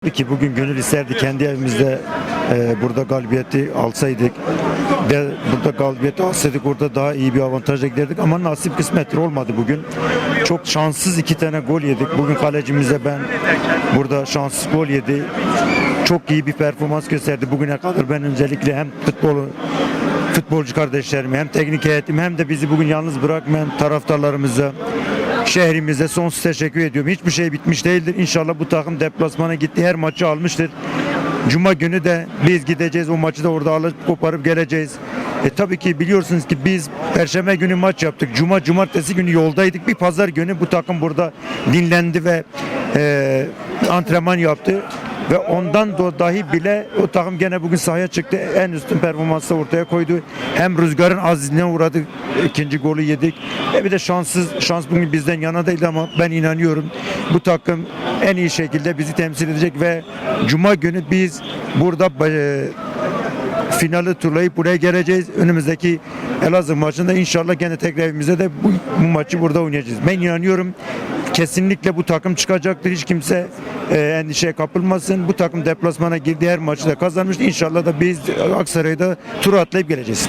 Ki bugün gönül isterdi kendi evimizde e, burada galibiyeti alsaydık ve burada galibiyeti alsaydık orada daha iyi bir avantajla giderdik ama nasip kısmettir olmadı bugün. Çok şanssız iki tane gol yedik. Bugün kalecimize ben burada şanssız gol yedi. Çok iyi bir performans gösterdi bugüne kadar. Ben öncelikle hem futbolu futbolcu kardeşlerime hem teknik heyetime hem de bizi bugün yalnız bırakmayan taraftarlarımıza şehrimize sonsuz teşekkür ediyorum. Hiçbir şey bitmiş değildir. İnşallah bu takım deplasmana gitti. Her maçı almıştır. Cuma günü de biz gideceğiz. O maçı da orada alıp koparıp geleceğiz. E tabii ki biliyorsunuz ki biz Perşembe günü maç yaptık. Cuma, cumartesi günü yoldaydık. Bir pazar günü bu takım burada dinlendi ve e, antrenman yaptı. Ve ondan da dahi bile o takım gene bugün sahaya çıktı. En üstün performansı ortaya koydu. Hem rüzgarın azizliğine uğradık. ikinci golü yedik. E bir de şanssız şans bugün bizden yana değil ama ben inanıyorum bu takım en iyi şekilde bizi temsil edecek ve cuma günü biz burada e, finali turlayıp buraya geleceğiz. Önümüzdeki Elazığ maçında inşallah gene tekrar evimizde de bu, bu maçı burada oynayacağız. Ben inanıyorum kesinlikle bu takım çıkacaktır. Hiç kimse e, endişeye kapılmasın. Bu takım deplasmana girdiği her maçı da kazanmıştı. İnşallah da biz Aksaray'da tur atlayıp geleceğiz.